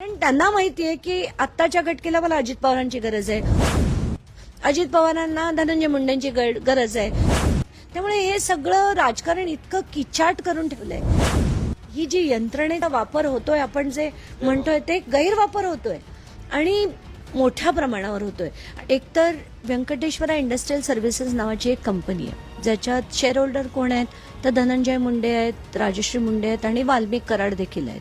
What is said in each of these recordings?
कारण त्यांना माहिती आहे की आत्ताच्या घटकेला मला अजित पवारांची गरज आहे. अजित पवारांना धनंजय मुंडेंची गरज आहे. त्यामुळे हे सगळं राजकारण इतकं किचाट करून ठेवलंय. ही जी यंत्रणेचा वापर होतोय आपण जे म्हणतोय ते गैरवापर होतोय आणि मोठ्या प्रमाणावर होतोय. एकतर व्यंकटेश्वरा इंडस्ट्रियल सर्व्हिसेस नावाची एक कंपनी आहे. ज्याच्यात शेअर होल्डर कोण आहेत? तर धनंजय मुंडे आहेत राजश्री मुंडे आहेत आणि वाल्मिक कराड देखील आहेत.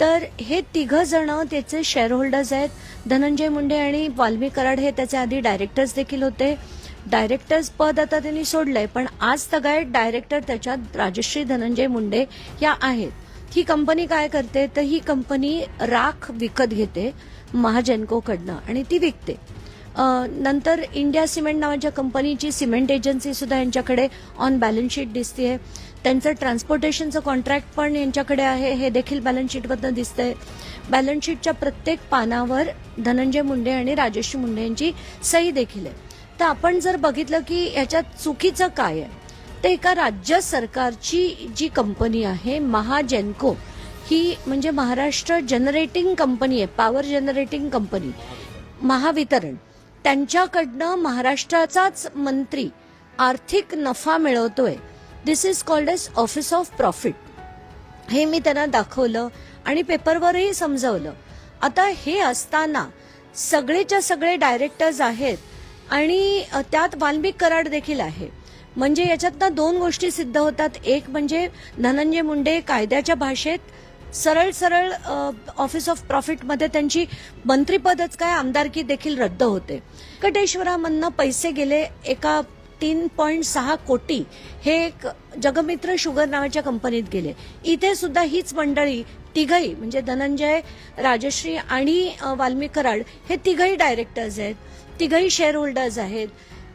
तर हे तिघं जण त्याचे शेअर होल्डर्स आहेत. धनंजय मुंडे आणि वाल्मी कराड हे त्याचे आधी डायरेक्टर्स देखील होते. डायरेक्टर्स पद आता त्यांनी सोडलंय पण आज तगायत डायरेक्टर त्याच्यात राजश्री धनंजय मुंडे या आहेत. ही कंपनी काय करते? तर ही कंपनी राख विकत घेते महाजनकोकडनं आणि ती विकते. नंतर इंडिया सिमेंट नावाच्या कंपनीची सिमेंट एजन्सी सुद्धा यांच्याकडे ऑन बॅलन्स शीट दिसते त्यांचं ट्रान्सपोर्टेशनचं कॉन्ट्रॅक्ट पण यांच्याकडे आहे. हे देखील बॅलन्स शीटमधनं दिसतंय. बॅलन्स शीटच्या प्रत्येक पानावर धनंजय मुंडे आणि राजेश्री मुंडे यांची सही देखील आहे. तर आपण जर बघितलं की याच्यात चुकीचं काय आहे? तर एका राज्य सरकारची जी कंपनी आहे महाजेनको ही म्हणजे महाराष्ट्र जनरेटिंग कंपनी आहे पॉवर जनरेटिंग कंपनी महावितरण. त्यांच्याकडनं महाराष्ट्राचाच मंत्री आर्थिक नफा मिळवतोय. This is called as office of profit हे मी त्यांना दाखवलं आणि पेपरवरही समजवलं. आता हे असताना सगळेच्या सगळे डायरेक्टर्स आहेत आणि त्यात वाल्मिक कराड देखील आहे. म्हणजे याच्यातनं दोन गोष्टी सिद्ध होतात. एक म्हणजे धनंजय मुंडे कायद्याच्या भाषेत सरळ सरळ ऑफिस ऑफ प्रॉफिटमध्ये त्यांची मंत्रीपदच काय आमदारकी देखील रद्द होते. कटेश्वरामधनं पैसे गेले एका तीन पॉईंट सहा कोटी हे एक जगमित्र शुगर नावाच्या कंपनीत गेले. इथे सुद्धा हीच मंडळी तिघही म्हणजे धनंजय राजश्री आणि अ, वाल्मिक कराड हे तिघही डायरेक्टर्स आहेत. तिघही शेअर होल्डर्स आहेत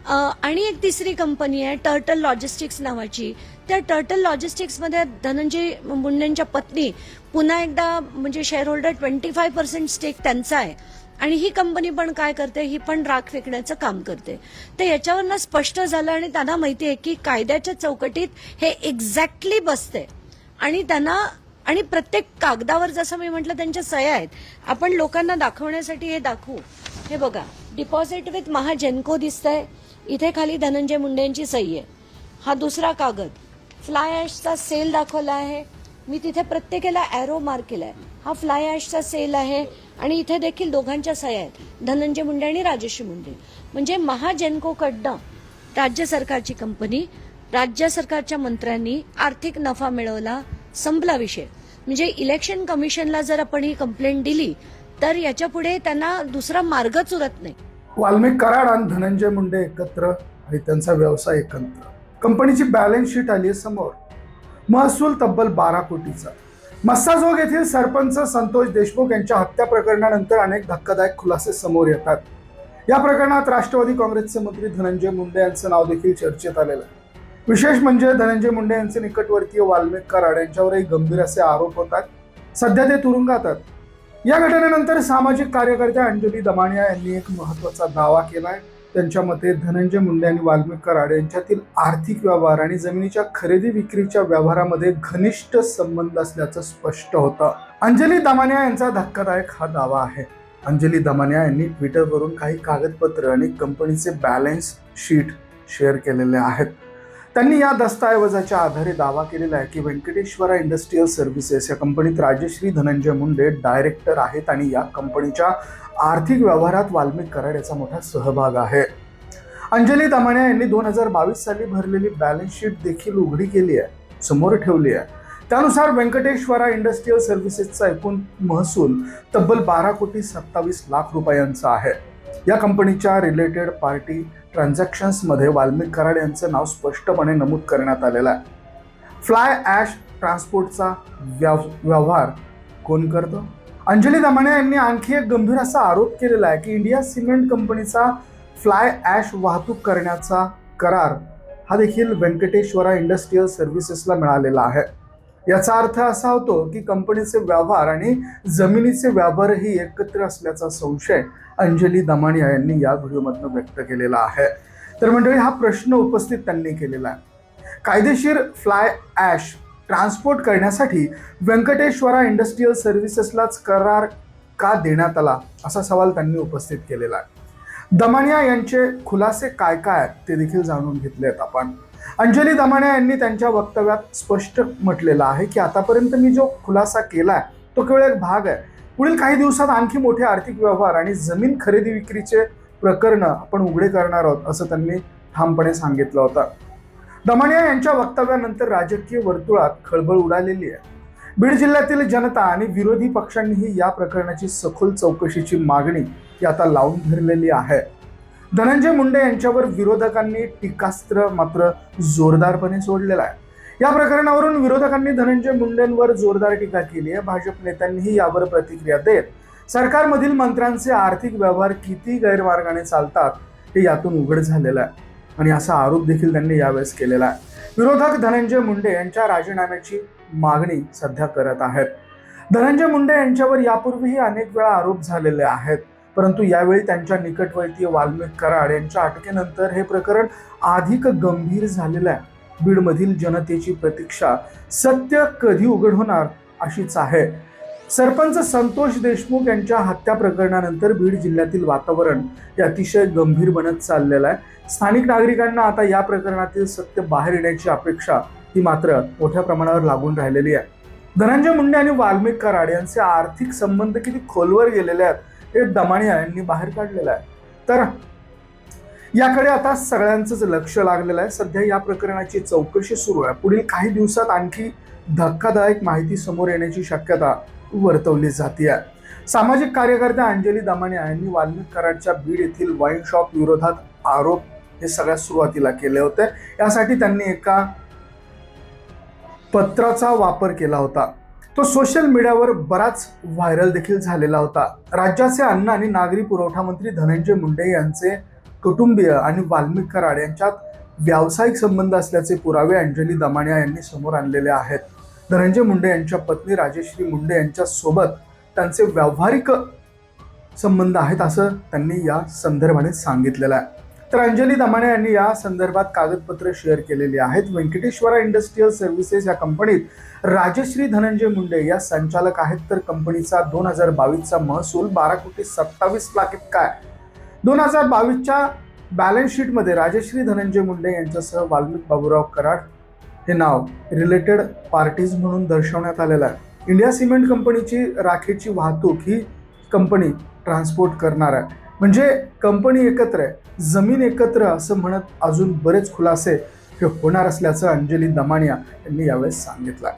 आणि एक तिसरी कंपनी आहे टर्टल लॉजिस्टिक्स नावाची. त्या टर्टल लॉजिस्टिक्समध्ये धनंजय मुंडेंच्या पत्नी पुन्हा एकदा म्हणजे shareholder twenty five percent stake त्यांचा आहे. आणि ही कंपनी पण काय करते? ही पण राख फेकण्याचं काम करते. तर याच्यावरनं स्पष्ट झालं आणि त्यांना माहिती आहे की कायद्याच्या चौकटीत हे एक्झॅक्टली बसते. आणि त्यांना आणि प्रत्येक कागदावर जसं मी म्हटलं त्यांच्या सह्या आहेत. आपण लोकांना दाखवण्यासाठी हे दाखवू. हे बघा डिपॉझिट विथ महाजेनको दिसतंय. इथे खाली धनंजय मुंडे यांची सही आहे. हा दुसरा कागद. फ्लाय ॲशचा सेल दाखवला आहे. मी तिथे प्रत्येकाला ॲरो मार्क केलाय. हा फ्लाय ॲशचा सेल आहे आणि इथे देखील दोघांच्या सह्या आहेत. धनंजय मुंडे आणि राजश्री मुंडे. म्हणजे महाजेनकोकडनं राज्य सरकारची कंपनी राज्य सरकारच्या मंत्र्यांनी आर्थिक नफा मिळवला संपला विषय. म्हणजे इलेक्शन कमिशनला जर आपण ही कंप्लेंट दिली तर याच्यापुढे त्यांना दुसरा मार्गच उरत नाही. वाल्मिक कराड आणि धनंजय मुंडे एकत्र आणि त्यांचा व्यवसाय एकत्र. कंपनीची बॅलन्स शीट आली समोर. महसूल तब्बल बारा कोटीचा. मस्साजोग येथील सरपंच संतोष देशमुख यांच्या हत्या प्रकरणानंतर अनेक धक्कादायक खुलासे समोर येतात. या प्रकरणात राष्ट्रवादी काँग्रेसचे मंत्री धनंजय मुंडे यांचं नाव देखील चर्चेत आलेलं आहे. विशेष म्हणजे धनंजय मुंडे यांचे निकटवर्तीय वाल्मिक कराड यांच्यावरही गंभीर असे आरोप होतात. सध्या ते तुरुंगात आहेत या घटनेनंतर सामाजिक कार्यकर्त्या अंजली दमानिया यांनी एक महत्त्वाचा दावा केला आहे त्यांच्या मते धनंजय मुंडे आणि वाल्मिक कराड यांच्यातील आर्थिक व्यवहार आणि जमिनीच्या खरेदी विक्रीच्या व्यवहारामध्ये घनिष्ठ संबंध असल्याचं स्पष्ट होतं. अंजली दमानिया यांचा धक्कादायक हा दावा आहे. अंजली दमानिया यांनी ट्विटरवरून काही कागदपत्र आणि कंपनीचे बॅलन्स शीट शेअर केलेले आहेत. त्यांनी या दस्तऐवजाच्या आधारे दावा केलेला आहे की व्यंकटेश्वरा इंडस्ट्रीयल सर्व्हिसेस या कंपनीत राजश्री धनंजय मुंडे डायरेक्टर आहेत आणि या कंपनीच्या आर्थिक व्यवहारात वाल्मिक कराड याचा मोठा सहभाग आहे. अंजली दमानिया यांनी दोन हजार बावीस साली भरलेली बॅलन्स शीट देखील उघडी केली आहे समोर ठेवली आहे. त्यानुसार व्यंकटेश्वरा इंडस्ट्रीयल सर्व्हिसेसचा एकूण महसूल तब्बल बारा कोटी सत्तावीस लाख रुपयांचा आहे. या कंपनीच्या रिलेटेड पार्टी ट्रान्झॅक्शन्समध्ये वाल्मिक कराड यांचं नाव स्पष्टपणे नमूद करण्यात आलेलं आहे. फ्लाय ॲश ट्रान्सपोर्टचा व्यव व्यवहार कोण करतं? अंजली दमाणे यांनी आणखी एक गंभीर असा आरोप केलेला आहे की इंडिया सिमेंट कंपनीचा फ्लाय ॲश वाहतूक करण्याचा करार हा देखील व्यंकटेश्वरा इंडस्ट्रीयल सर्व्हिसेसला मिळालेला आहे. याचा अर्थ असा होतो की कंपनीचे व्यवहार आणि जमिनीचे व्यवहारही एकत्र असल्याचा संशय अंजली दमानिया यांनी या व्हिडिओमधनं व्यक्त केलेला आहे. तर मंडळी हा प्रश्न उपस्थित त्यांनी केलेला आहे. कायदेशीर फ्लाय ॲश ट्रान्सपोर्ट करण्यासाठी व्यंकटेश्वरा इंडस्ट्रीयल सर्व्हिसेसलाच करार का देण्यात आला असा सवाल त्यांनी उपस्थित केलेला आहे. दमानिया यांचे खुलासे काय काय आहेत ते देखील जाणून घेतले आहेत आपण. अंजली दमाणे यांनी त्यांच्या वक्तव्यात स्पष्ट म्हटलेलं आहे की आतापर्यंत मी जो खुलासा केला आहे तो केवळ एक भाग आहे. पुढील काही दिवसात आणखी मोठे आर्थिक व्यवहार आणि जमीन खरेदी विक्रीचे प्रकरण आपण उघडे करणार आहोत असं त्यांनी ठामपणे सांगितलं होतं. दमाणिया यांच्या वक्तव्यानंतर राजकीय वर्तुळात खळबळ उडालेली आहे. बीड जिल्ह्यातील जनता आणि विरोधी पक्षांनीही या प्रकरणाची सखोल चौकशीची मागणी ही आता लावून धरलेली आहे. धनंजय मुंडे यांच्यावर विरोधकांनी टीकास्त्र मात्र जोरदारपणे सोडलेलं आहे. या प्रकरणावरून विरोधकांनी धनंजय मुंडेंवर जोरदार टीका केली आहे. भाजप नेत्यांनीही यावर प्रतिक्रिया देत सरकारमधील मंत्र्यांचे आर्थिक व्यवहार किती गैरमार्गाने चालतात हे यातून उघड झालेलं आहे आणि असा आरोप देखील त्यांनी यावेळेस केलेला आहे. विरोधक धनंजय मुंडे यांच्या राजीनाम्याची मागणी सध्या करत आहेत. धनंजय मुंडे यांच्यावर यापूर्वीही अनेक वेळा आरोप झालेले आहेत. परंतु यावेळी त्यांच्या निकटवर्तीय वाल्मिक कराड यांच्या अटकेनंतर हे प्रकरण अधिक गंभीर झालेलं आहे. बीडमधील जनतेची प्रतीक्षा सत्य कधी उघड होणार अशीच आहे. सरपंच संतोष देशमुख यांच्या हत्या प्रकरणानंतर बीड जिल्ह्यातील वातावरण हे अतिशय गंभीर बनत चाललेलं आहे. स्थानिक नागरिकांना आता या प्रकरणातील सत्य बाहेर येण्याची अपेक्षा ही मात्र मोठ्या प्रमाणावर लागून राहिलेली आहे. धनंजय मुंडे आणि वाल्मिक कराड यांचे आर्थिक संबंध किती खोलवर गेलेले आहेत हे दमानिया यांनी बाहेर काढलेलं आहे. तर याकडे आता सगळ्यांचंच लक्ष लागलेलं आहे. सध्या या प्रकरणाची चौकशी सुरू आहे. पुढील काही दिवसात आणखी धक्कादायक माहिती समोर येण्याची शक्यता वर्तवली जाते आहे. सामाजिक कार्यकर्त्या अंजली दमानिया यांनी वाल्मिक कराडच्या बीड येथील वाईन शॉप विरोधात आरोप हे सगळ्यात सुरुवातीला केले होते. यासाठी त्यांनी एका पत्राचा वापर केला होता. तो सोशल मीडियावर बराच व्हायरल देखील झालेला होता. राज्याचे अन्न आणि नागरी पुरवठा मंत्री धनंजय मुंडे यांचे कुटुंबीय आणि वाल्मिक कराड यांच्यात व्यावसायिक संबंध असल्याचे पुरावे अंजली दमानिया यांनी समोर आणलेले आहेत. धनंजय मुंडे यांच्या पत्नी राजेश्री मुंडे यांच्या सोबत त्यांचे व्यावहारिक संबंध आहेत असं त्यांनी या संदर्भाने सांगितलेलं आहे. तर अंजली दमाणे यांनी या संदर्भात कागदपत्र शेअर केलेली आहेत. व्यंकटेश्वरा इंडस्ट्रीयल सर्व्हिसेस या कंपनीत राजश्री धनंजय मुंडे या संचालक आहेत. तर कंपनीचा दोन हजार बावीसचा महसूल बारा कोटी सत्तावीस लाख इतका आहे. दोन हजार बावीसच्या बॅलन्स शीटमध्ये राजश्री धनंजय मुंडे यांच्यासह वाल्मिक बाबूराव कराड हे नाव रिलेटेड पार्टीज म्हणून दर्शवण्यात आलेलं आहे. इंडिया सिमेंट कंपनीची राखेची वाहतूक ही कंपनी ट्रान्सपोर्ट करणार आहे. म्हणजे कंपनी एकत्र आहे जमीन एकत्र असं म्हणत अजून बरेच खुलासे हे होणार असल्याचं अंजली दमानिया यांनी यावेळेस सांगितलं.